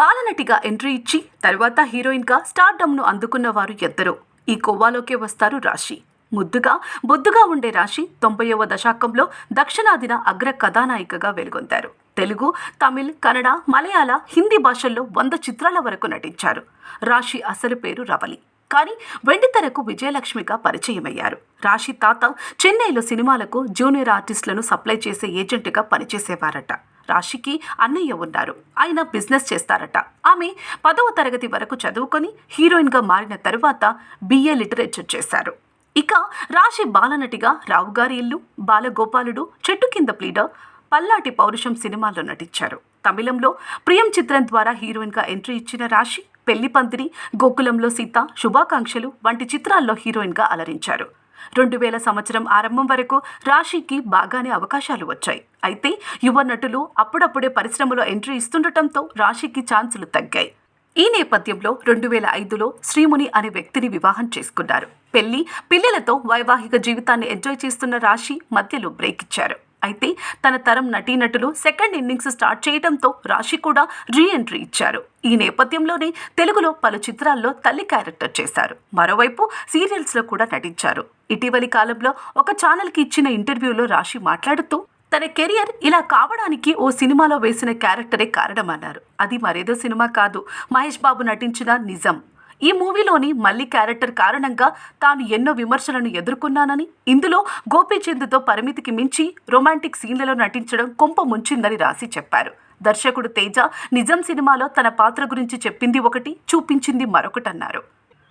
బాలనటిగా entry ఇచ్చి తర్వాత హీరోయిన్గా స్టార్డమ్ను అందుకున్న వారు ఎందరో ఈ కోవాలోకే వస్తారు రాశి. ముద్దుగా బొద్దుగా ఉండే రాశి తొంభైవ దశాకంలో దక్షిణాదిన అగ్ర కథానాయికగా వెలుగొందారు. తెలుగు తమిళ్ కన్నడ మలయాళ హిందీ భాషల్లో వంద చిత్రాల వరకు నటించారు. రాశి అసలు పేరు రవలి. కానీ వెండితెరకు విజయలక్ష్మిగా పరిచయమయ్యారు. రాశి తాత చెన్నైలో సినిమాలకు జూనియర్ ఆర్టిస్టులను సప్లై చేసే ఏజెంట్గా పనిచేసేవారట. రాశికి అన్నయ్య ఉన్నారు. ఆయన బిజినెస్ చేస్తారట. ఆమె పదవ తరగతి వరకు చదువుకొని హీరోయిన్గా మారిన తరువాత బిఏ లిటరేచర్ చేశారు. ఇక రాశి బాలనటిగా రావుగారి ఇల్లు బాలగోపాలుడు చెట్టు కింద ప్లీడర్ పల్లాటి పౌరుషం సినిమాల్లో నటించారు. తమిళంలో ప్రియం చిత్రం ద్వారా హీరోయిన్గా ఎంట్రీ ఇచ్చిన రాశి పెళ్ళి పందిరి గోకులంలో సీత శుభాకాంక్షలు వంటి చిత్రాల్లో హీరోయిన్గా అలరించారు. రెండు వేల సంవత్సరం ఆరంభం వరకు రాశికి బాగానే అవకాశాలు వచ్చాయి. అయితే యువ నటులు అప్పుడప్పుడే పరిశ్రమలో ఎంట్రీ ఇస్తుండటంతో రాశికి ఛాన్సులు తగ్గాయి. ఈ నేపథ్యంలో రెండు వేల ఐదులో శ్రీముని అనే వ్యక్తిని వివాహం చేసుకున్నారు. పెళ్ళి పిల్లలతో వైవాహిక జీవితాన్ని ఎంజాయ్ చేస్తున్న రాశి మధ్యలో బ్రేక్ ఇచ్చారు. అయితే తన తరం నటీనటులు సెకండ్ ఇన్నింగ్స్ స్టార్ట్ చేయడంతో రాశి కూడా రీ ఎంట్రీ ఇచ్చారు. ఈ నేపథ్యంలోనే తెలుగులో పలు చిత్రాల్లో తల్లి క్యారెక్టర్ చేశారు. మరోవైపు సీరియల్స్లో కూడా నటించారు. ఇటీవలి కాలంలో ఒక ఛానల్కి ఇచ్చిన ఇంటర్వ్యూలో రాశి మాట్లాడుతూ తన కెరియర్ ఇలా కావడానికి ఓ సినిమాలో వేసిన క్యారెక్టరే కారణమన్నారు. అది మరేదో సినిమా కాదు. మహేష్ బాబు నటించిన నిజం. ఈ మూవీలోని మల్లి క్యారెక్టర్ కారణంగా తాను ఎన్నో విమర్శలను ఎదుర్కొన్నానని ఇందులో గోపీచంద్తో పరిమితికి మించి రొమాంటిక్ సీన్లలో నటించడం కొంప ముంచిందని రాసి చెప్పారు. దర్శకుడు తేజ నిజం సినిమాలో తన పాత్ర గురించి చెప్పింది ఒకటి చూపించింది మరొకటన్నారు.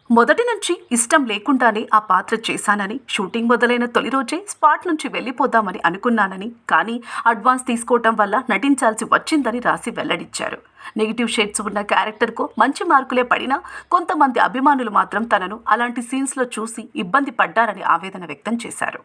మొదటి నుంచి ఇష్టం లేకుండానే ఆ పాత్ర చేశానని షూటింగ్ మొదలైన తొలి రోజే స్పాట్ నుంచి వెళ్ళిపోదామని అనుకున్నానని కానీ అడ్వాన్స్ తీసుకోవటం వల్ల నటించాల్సి వచ్చిందని రాసి వెల్లడించారు. నెగిటివ్ షేడ్స్ ఉన్న క్యారెక్టర్కు మంచి మార్కులే పడినా కొంతమంది అభిమానులు మాత్రం తనను అలాంటి సీన్స్లో చూసి ఇబ్బంది పడ్డారని ఆవేదన వ్యక్తం చేశారు.